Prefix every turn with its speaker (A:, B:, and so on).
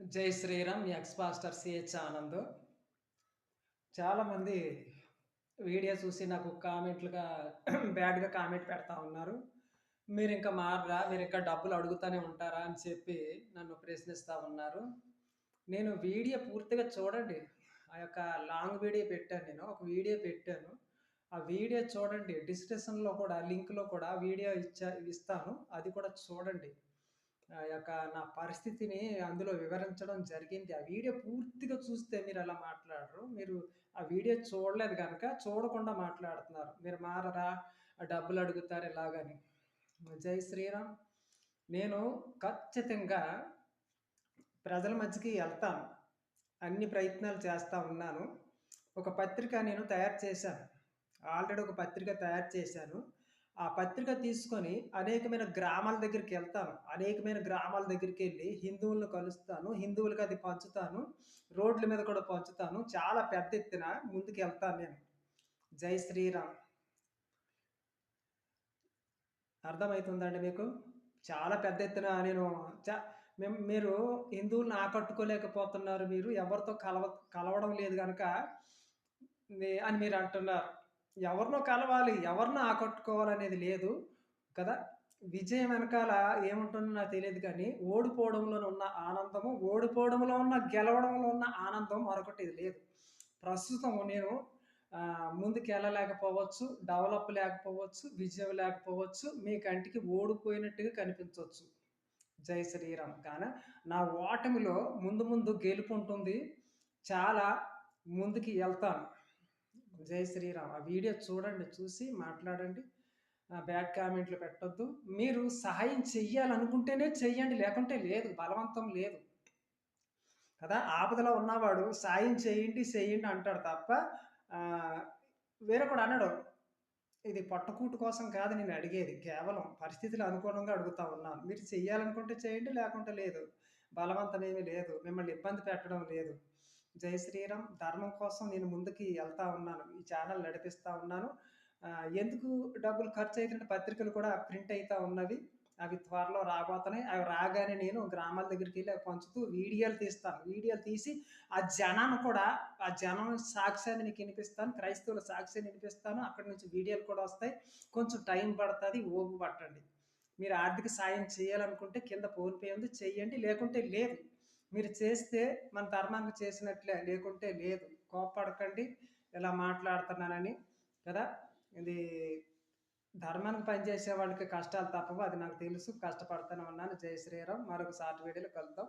A: జై Shriram. Ex pastor CH Anand. చాలామంది video చూసి నాకు కామెంట్లుగా బ్యాడ్‌గా కామెంట్ పెడతా ఉన్నారు. మీరు ఇంకా మారరా? ఇంకా డబ్బులు అడుగుతానే ఉంటారా? అని చెప్పి నన్ను ప్రశ్నిస్తూ ఉన్నారు. నేను వీడియో పూర్తిగా చూడండి. ఆ యొక్క లాంగ్ వీడియో పెట్టాను నేను. ఒక వీడియో పెట్టాను. ఆ వీడియో చూడండి. డిస్క్రిప్షన్‌లో కూడా లింక్‌లో కూడా వీడియో ఇచ్చా ఇస్తాను. అది కూడా చూడండి. ఆ యొక్క నా పరిస్థితిని అందులో వివరించడం జరిగింది. ఆ వీడియో పూర్తిగా చూస్తే మీరలా మాట్లాడరు. మీరు ఆ వీడియో చూడలేదు గనక చూడకుండా మాట్లాడుతున్నారు. మీరు మారరా? డబ్బులడుగుతారు ఇలాగని. జై శ్రీరామ్. నేను ఖచ్చితంగా ప్రజల మధ్యకి ఎళ్తాను. అన్ని ప్రయత్నాలు చేస్తా ఉన్నాను. ఒక పత్రిక నేను తయారు చేశాను. ఆల్రెడీ ఒక పత్రిక తయారు చేశాను. ఆ పత్రిక తీసుకొని అనేకమైన గ్రామాల దగ్గరికి వెళ్తాను అనేకమైన గ్రామాల దగ్గరికి వెళ్ళి హిందువులను కలుస్తాను. హిందువులకు అది పంచుతాను. రోడ్ల మీద కూడా పంచుతాను. చాలా పెద్ద ఎత్తున ముందుకు వెళ్తాను నేను. జై శ్రీరామ్. అర్థమవుతుందండి మీకు? చాలా పెద్ద ఎత్తున నేను మీరు హిందువులను ఆకట్టుకోలేకపోతున్నారు మీరు. ఎవరితో కలవ కలవడం లేదు కనుక అని మీరు అంటున్నారు ఎవరినో కలవాలి. ఎవరినో ఆకట్టుకోవాలనేది లేదు కదా! విజయం వెనకాల ఏముంటుందో నాకు తెలియదు కానీ ఓడిపోవడంలో ఉన్న ఆనందము, ఓడిపోవడంలో ఉన్న గెలవడంలో ఉన్న ఆనందం మరొకటి లేదు. ప్రస్తుతం నేను ముందుకు ముందుకెళ్ళలేకపోవచ్చు, డెవలప్ లేకపోవచ్చు, విజయం లేకపోవచ్చు, మీ కంటికి ఓడిపోయినట్టుగా కనిపించవచ్చు జై శ్రీరామ్. కానీ నా ఓటమిలో ముందు ముందు గెలుపు ఉంటుంది చాలా ముందుకి వెళ్తాను జై శ్రీరామ్. ఆ వీడియో చూడండి. చూసి మాట్లాడండి. బ్యాడ్ కామెంట్లు పెట్టొద్దు. మీరు సహాయం చెయ్యాలనుకుంటేనే చెయ్యండి. లేకుంటే లేదు. బలవంతం లేదు. కదా! ఆపదలో ఉన్నవాడు సాయం చేయండి, చేయండి అంటాడు తప్ప వేరొకడు అన్నాడు ఇది పట్టకూటు కోసం కాదు నేను అడిగేది. కేవలం పరిస్థితులు అనుగుణంగా అడుగుతా ఉన్నాను. మీరు చెయ్యాలనుకుంటే చేయండి. లేకుంటే లేదు. బలవంతమేమీ లేదు. మిమ్మల్ని ఇబ్బంది పెట్టడం లేదు. జై శ్రీరామ్. ధర్మం కోసం నేను ముందుకి వెళ్తా ఉన్నాను. ఈ ఛానల్ నడిపిస్తా ఉన్నాను. ఎందుకు డబ్బులు ఖర్చు ఖర్చయితుంటే పత్రికలు కూడా ప్రింట్ అవుతూ ఉన్నవి. అవి త్వరలో రాబోతున్నాయి. అవి రాగానే నేను గ్రామాల దగ్గరికి వెళ్ళి పంచుతూ వీడియోలు తీస్తాను. వీడియోలు తీసి ఆ జనాన్ని కూడా ఆ జనం సాక్ష్యాన్ని నీకు వినిపిస్తాను క్రైస్తవుల సాక్ష్యాన్ని వినిపిస్తాను అక్కడి నుంచి వీడియోలు కూడా వస్తాయి. కొంచెం టైం పడుతుంది ఓపు పట్టండి. మీరు ఆర్థిక సాయం చేయాలనుకుంటే కింద ఫోన్‌పే ఉంది. చెయ్యండి. లేకుంటే లేదు. మీరు చేస్తే మన ధర్మానికి చేసినట్లే. లేకుంటే లేదు. కోప్పడకండి. ఇలా మాట్లాడుతున్నానని. కదా! ఇది ధర్మానికి పనిచేసే వాళ్ళకి కష్టాలు తప్పవు. అది నాకు తెలుసు. కష్టపడుతూనే ఉన్నాను. జై శ్రీరామ్. మరొక సాటి వీడియోలో కలుద్దాం.